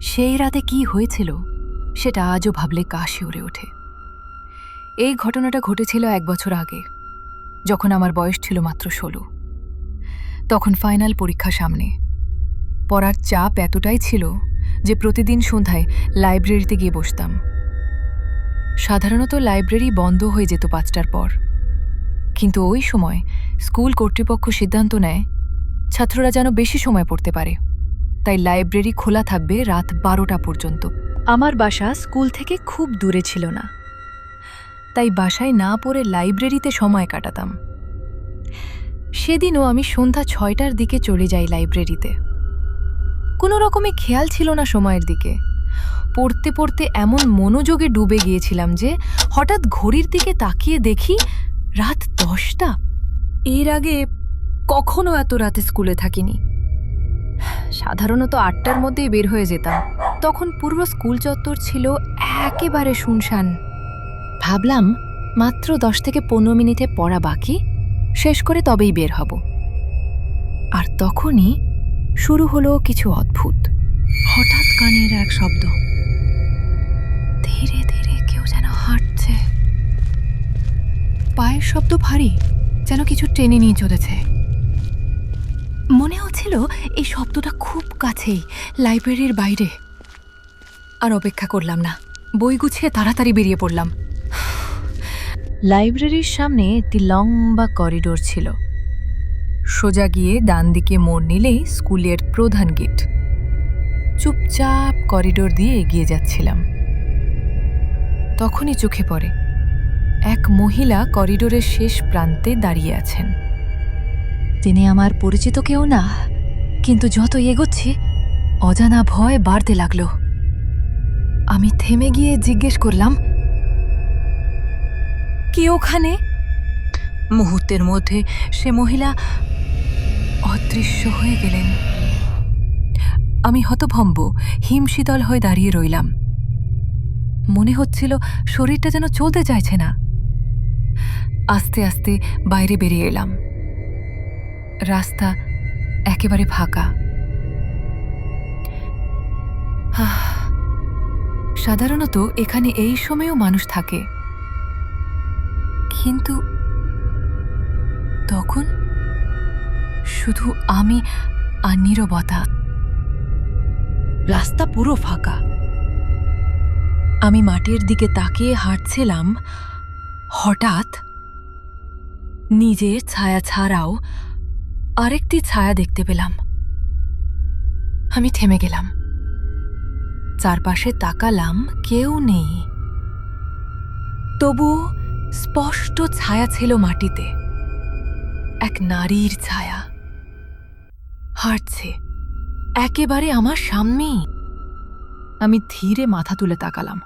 সেই রাতে কি হয়েছিল, সেটা আজও ভাবলে কাশি উড়ে ওঠে। এই ঘটনাটা ঘটেছিল এক বছর আগে, যখন আমার বয়স ছিল মাত্র ষোলো। তখন ফাইনাল পরীক্ষা সামনে। পড়ার চাপ এতটাই ছিল যে প্রতিদিন সন্ধ্যায় লাইব্রেরিতে গিয়ে বসতাম। সাধারণত লাইব্রেরি বন্ধ হয়ে যেত পাঁচটার পর। কিন্তু ওই সময় স্কুল কর্তৃপক্ষ সিদ্ধান্ত নেয়, ছাত্ররা যেন বেশি সময় পড়তে পারে। তাই লাইব্রেরি খোলা থাকবে রাত বারোটা পর্যন্ত। আমার বাসা স্কুল থেকে খুব দূরে ছিল না। তাই বাসায় না পড়ে লাইব্রেরিতে সময় কাটাতাম। সেদিনও আমি সন্ধ্যা ছয়টার দিকে চলে যাই লাইব্রেরিতে। কোনো রকমে খেয়াল ছিল না সময়ের দিকে। পড়তে পড়তে এমন মনোযোগে ডুবে গিয়েছিলাম যে হঠাৎ ঘড়ির দিকে তাকিয়ে দেখি রাত দশটা। এর আগে কখনো এত রাতে স্কুলে থাকিনি। সাধারণত আটটার মধ্যেই বের হয়ে যেতাম। তখন পুরো স্কুল চত্বর ছিল একেবারে শুনশান। ভাবলাম, মাত্র দশ থেকে পনেরো মিনিটে পড়া বাকি, শেষ করে তবেই বের হব। আর তখনই শুরু হলো কিছু অদ্ভুত। হঠাৎ কানের এক শব্দ। ধীরে ধীরে কেউ যেন হাঁটছে। পায়ের শব্দ ভারী, যেন কিছু টেনে নিয়ে চলেছে। মনে হচ্ছিল এই শব্দটা খুব কাছেই, লাইব্রেরির বাইরে। আর অপেক্ষা করলাম না, বই গুছিয়ে তাড়াতাড়ি বেরিয়ে পড়লাম। লাইব্রেরির সামনে একটি লম্বা করিডোর ছিল। সোজা গিয়ে ডান দিকে মোড় নিলেই স্কুলের প্রধান গেট। চুপচাপ করিডোর দিয়ে এগিয়ে যাচ্ছিলাম। তখনই চোখে পড়ে, এক মহিলা করিডোরের শেষ প্রান্তে দাঁড়িয়ে আছেন। তিনি আমার পরিচিত কেউ না, কিন্তু যত এগোচ্ছি, অজানা ভয় বাড়তে লাগল। আমি থেমে গিয়ে জিজ্ঞেস করলাম, কে ওখানে? মুহূর্তের মধ্যে সে মহিলা অদৃশ্য হয়ে গেলেন। আমি হতভম্ব, হিমশীতল হয়ে দাঁড়িয়ে রইলাম। মনে হচ্ছিল শরীরটা যেন চলতে চাইছে না। আস্তে আস্তে বাইরে বেরিয়ে এলাম। রাস্তা একেবারে ফাঁকা। সাধারণত এখানে এই সময়েও মানুষ থাকে। কিন্তু তখন শুধু আমি আর নীরবতা। রাস্তা পুরো ফাঁকা। আমি মাটির দিকে তাকিয়ে হাঁটছিলাম। হঠাৎ নিজের ছায়া ছাড়াও আরেকটি ছায়া দেখতে পেলাম। আমি থেমে গেলাম। চারপাশে তাকালাম কেউ নেই। তবুও স্পষ্ট ছায়া ছিল মাটিতে। এক নারীর ছায়া। হাঁটছে। একেবারে আমার সামনেই। আমি ধীরে মাথা তুলে তাকালাম।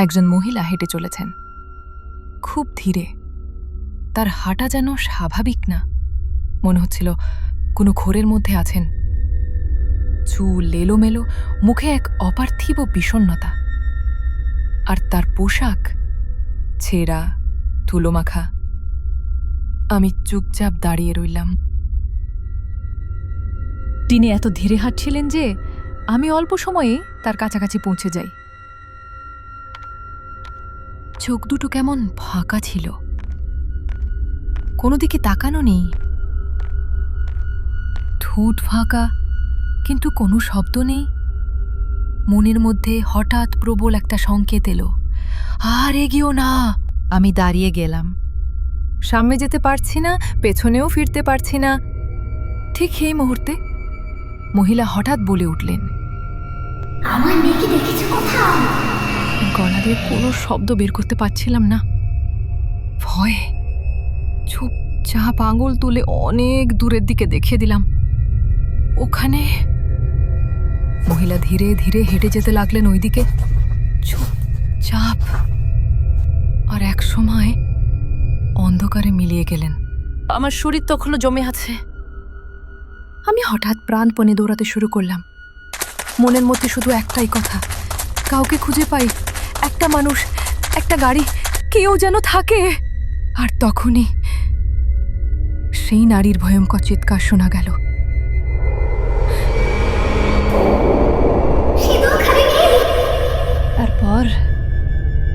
একজন মহিলা হেঁটে চলেছেন। খুব ধীরে। তার হাঁটা যেন স্বাভাবিক না। মনে হচ্ছিল কোনো ঘোরের মধ্যে আছেন। চুল এলোমেলো, মুখে এক অপার্থিব বিষণ্ণতা। আর তার পোশাক, ছেঁড়া, ধুলোমাখা। আমি চুপচাপ দাঁড়িয়ে রইলাম। তিনি এত ধীরে হাঁটছিলেন যে আমি অল্প সময়ে তার কাছাকাছি পৌঁছে যাই। চোখ দুটো কেমন ফাঁকা ছিল। কোনো দিকে তাকানো নেই। ঠোঁট ফাঁকা কিন্তু কোনো শব্দ নেই। মনের মধ্যে হঠাৎ প্রবল একটা সংকেত এলো। আর এগিয়েও না। আমি দাঁড়িয়ে গেলাম। সামনে যেতে পারছি না পেছনেও ফিরতে পারছি না। ঠিক এই মুহূর্তে মহিলা হঠাৎ বলে উঠলেন আমার মেয়েকে দেখেছ কোথাও? গলা দিয়ে কোনো শব্দ বের করতে পারছিলাম না। ভয়ে চুপচাপ আঙুল তুলে অনেক দূরের দিকে দেখিয়ে দিলাম। ওখানে মহিলা ধীরে ধীরে হেঁটে যেতে লাগলেন ওইদিকে। চুপচাপ আর এক সময় অন্ধকারে মিলিয়ে গেলেন। আমার শরীর তখনও জমে আছে। আমি হঠাৎ প্রাণপণে দৌড়াতে শুরু করলাম। মনের মধ্যে শুধু একটাই কথা কাউকে খুঁজে পাই একটা মানুষ একটা গাড়ি কেউ যেন থাকে। আর তখনই সেই নারীর ভয়ঙ্কর চিৎকার শোনা গেল।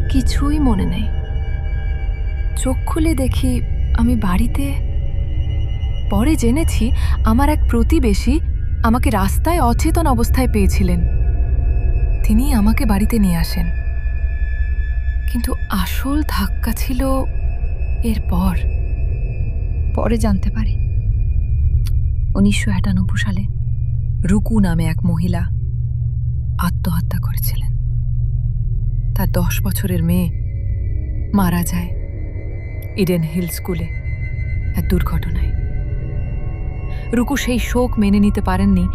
কিছুই মনে নেই। চোখ খুলে দেখি আমি বাড়িতে। পরে জেনেছি আমার এক প্রতিবেশী আমাকে রাস্তায় অচেতন অবস্থায় পেয়েছিলেন। তিনি আমাকে বাড়িতে নিয়ে আসেন। কিন্তু আসল ধাক্কা ছিল এরপর পরে। জানতে পারি। উনিশশো একানব্বই সালে রুকু নামে এক মহিলা আত্মহত্যা করেছিলেন। তার দশ বছরের মেয়ে মারা যায় ইডেন হিল স্কুলে এক দুর্ঘটনায়। রুকু সেই শোক মেনে নিতে পারেননি।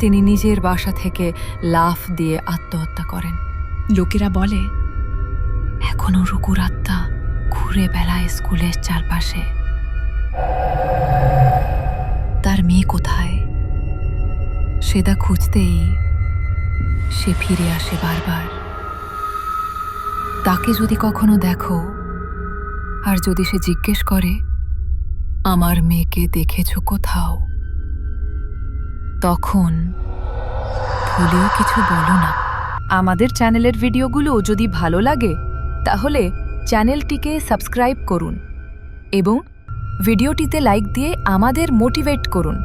তিনি নিজের বাসা থেকে লাফ দিয়ে আত্মহত্যা করেন। লোকেরা বলে, এখনও রুকুর আত্মা ঘুরে বেড়ায় স্কুলের চারপাশে। তার মেয়ে কোথায়? সেদা খুঁজতেই সে ফিরে আসে বারবার। তাকে যদি কখনো দেখো, আর যদি সে জিজ্ঞেস করে, আমার মেয়েকে দেখেছ কোথাও? তখন ভুলেও কিছু বলো না। আমাদের চ্যানেলের ভিডিওগুলো যদি ভালো লাগে, তাহলে চ্যানেলটিকে সাবস্ক্রাইব করুন এবং ভিডিওটিতে লাইক দিয়ে আমাদের মোটিভেট করুন।